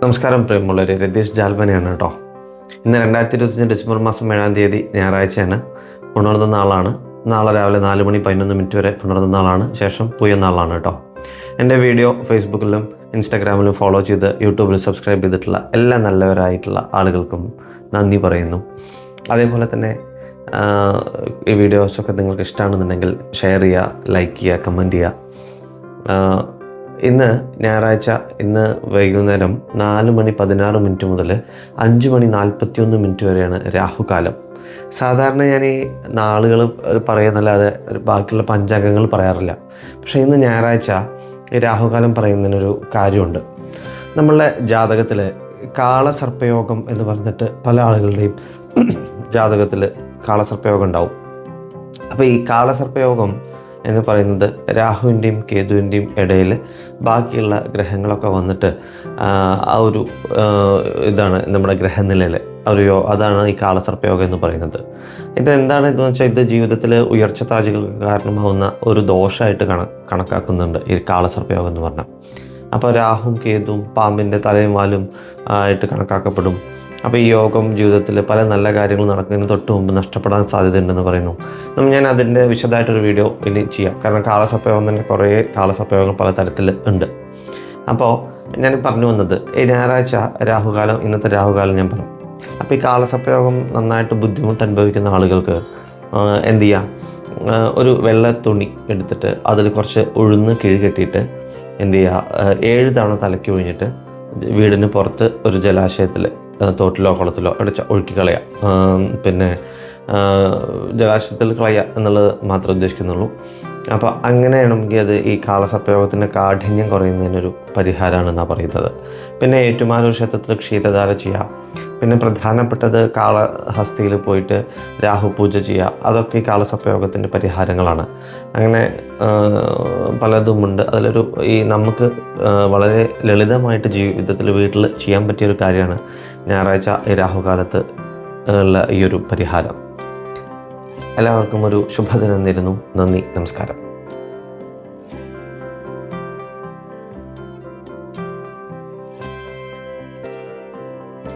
നമസ്കാരം പ്രിയമുള്ളവർ രതീഷ് ജാൽബനയാണ് കേട്ടോ. ഇന്ന് രണ്ടായിരത്തി ഇരുപത്തഞ്ച് ഡിസംബർ മാസം ഏഴാം തീയതി ഞായറാഴ്ചയാണ്. പുണർന്ന നാളാണ്. നാളെ രാവിലെ നാല് മണി പതിനൊന്ന് മിനിറ്റ് വരെ പുണർന്ന നാളാണ്. ശേഷം പുയ നാളാണ് കേട്ടോ. എന്റെ വീഡിയോ ഫേസ്ബുക്കിലും ഇൻസ്റ്റാഗ്രാമിലും ഫോളോ ചെയ്ത് യൂട്യൂബിൽ സബ്സ്ക്രൈബ് ചെയ്തിട്ടുള്ള എല്ലാ നല്ലവരായിട്ടുള്ള ആളുകൾക്കും നന്ദി പറയുന്നു. അതേപോലെ തന്നെ ഈ വീഡിയോസൊക്കെ നിങ്ങൾക്ക് ഇഷ്ടമാണെന്നുണ്ടെങ്കിൽ ഷെയർ ചെയ്യുക ലൈക്ക് ചെയ്യുക കമന്റ് ചെയ്യുക. ഇന്ന് ഞായറാഴ്ച ഇന്ന് വൈകുന്നേരം നാല് മണി പതിനാറ് മിനിറ്റ് മുതൽ അഞ്ച് മണി നാൽപ്പത്തി ഒന്ന് മിനിറ്റ് വരെയാണ് രാഹുകാലം. സാധാരണ ഞാൻ ഈ നാളുകൾ പറയുന്നല്ലാതെ ബാക്കിയുള്ള പഞ്ചാംഗങ്ങൾ പറയാറില്ല. പക്ഷേ ഇന്ന് ഞായറാഴ്ച ഈ രാഹുകാലം പറയുന്നതിനൊരു കാര്യമുണ്ട്. നമ്മളുടെ ജാതകത്തിൽ കാളസർപ്പയോഗം എന്ന് പറഞ്ഞിട്ട് പല ആളുകളുടെയും ജാതകത്തിൽ കാളസർപ്പയോഗം ഉണ്ടാവും. അപ്പോൾ ഈ കാളസർപ്പയോഗം എന്ന് പറയുന്നത് രാഹുവിന്റെയും കേതുവിന്റെയും ഇടയിൽ ബാക്കിയുള്ള ഗ്രഹങ്ങളൊക്കെ വന്നിട്ട് ആ, ഒരു ഇതാണ് നമ്മുടെ ഗ്രഹനിലയിൽ. ഒരു യോ അതാണ് ഈ കാളസർപ്പയോഗം എന്ന് പറയുന്നത്. ഇത് എന്താണ് ഇതെന്ന് വെച്ചാൽ ഇത് ജീവിതത്തിൽ ഉയർച്ച താജുകൾക്ക് കാരണമാവുന്ന ഒരു ദോഷമായിട്ട് കണ കണക്കാക്കുന്നുണ്ട് ഈ കാളസർപ്പയോഗം എന്ന് പറഞ്ഞാൽ. അപ്പോൾ രാഹുവും കേതുവും പാമ്പിന്റെ തലയും വാലും ആയിട്ട് കണക്കാക്കപ്പെടും. അപ്പോൾ ഈ യോഗം ജീവിതത്തിൽ പല നല്ല കാര്യങ്ങൾ നടക്കുന്നതിന് തൊട്ട് മുമ്പ് നഷ്ടപ്പെടാൻ സാധ്യതയുണ്ടെന്ന് പറയുന്നു. നമ്മൾ ഞാൻ അതിന്റെ വിശദമായിട്ടൊരു വീഡിയോ ഇനി ചെയ്യാം. കാരണം കാളസപ്പയോഗം തന്നെ കുറേ കാളസപ്പയോഗങ്ങൾ പല തരത്തിൽ ഉണ്ട്. അപ്പോൾ ഞാൻ പറഞ്ഞു വന്നത് ഈ ഞായറാഴ്ച രാഹുകാലം ഇന്നത്തെ രാഹുകാലം ഞാൻ പറഞ്ഞു. അപ്പോൾ ഈ കാളസപ്പയോഗം നന്നായിട്ട് ബുദ്ധിമുട്ട് അനുഭവിക്കുന്ന ആളുകൾക്ക് എന്ത് ചെയ്യാം? ഒരു വെള്ള തുണി എടുത്തിട്ട് അതിൽ കുറച്ച് ഉഴുന്ന് കിഴി കെട്ടിയിട്ട് എന്ത് ചെയ്യുക ഏഴ് തവണ തലയ്ക്ക് ഒഴിഞ്ഞിട്ട് വീടിന് പുറത്ത് ഒരു ജലാശയത്തിൽ തോട്ടിലോ കുളത്തിലോ അടിച്ച ഒഴുക്കി കളയുക പിന്നെ ജലാശയത്തിൽ കളയുക എന്നുള്ളത് മാത്രമേ ഉദ്ദേശിക്കുന്നുള്ളൂ. അപ്പോൾ അങ്ങനെയാണെങ്കിൽ അത് ഈ കാലസപ്രയോഗത്തിന്റെ കാഠിന്യം കുറയുന്നതിനൊരു പരിഹാരമാണെന്നാണ് പറയുന്നത്. പിന്നെ ഏറ്റുമാനൂർ ക്ഷേത്രത്തിൽ ക്ഷീരധാര ചെയ്യുക. പിന്നെ പ്രധാനപ്പെട്ടത് കാളഹസ്തിയിൽ പോയിട്ട് രാഹു പൂജ ചെയ്യുക. അതൊക്കെ ഈ കാളസപ്രയോഗത്തിന്റെ പരിഹാരങ്ങളാണ്. അങ്ങനെ പലതുമുണ്ട്. അതിലൊരു ഈ നമുക്ക് വളരെ ലളിതമായിട്ട് ജീവിതത്തിൽ വീട്ടിൽ ചെയ്യാൻ പറ്റിയൊരു കാര്യമാണ് ഞായറാഴ്ച ഈ രാഹുകാലത്ത് ഉള്ള ഈ ഒരു പരിഹാരം. എല്ലാവർക്കും ഒരു ശുഭദിനം നേരുന്നു. നന്ദി നമസ്കാരം.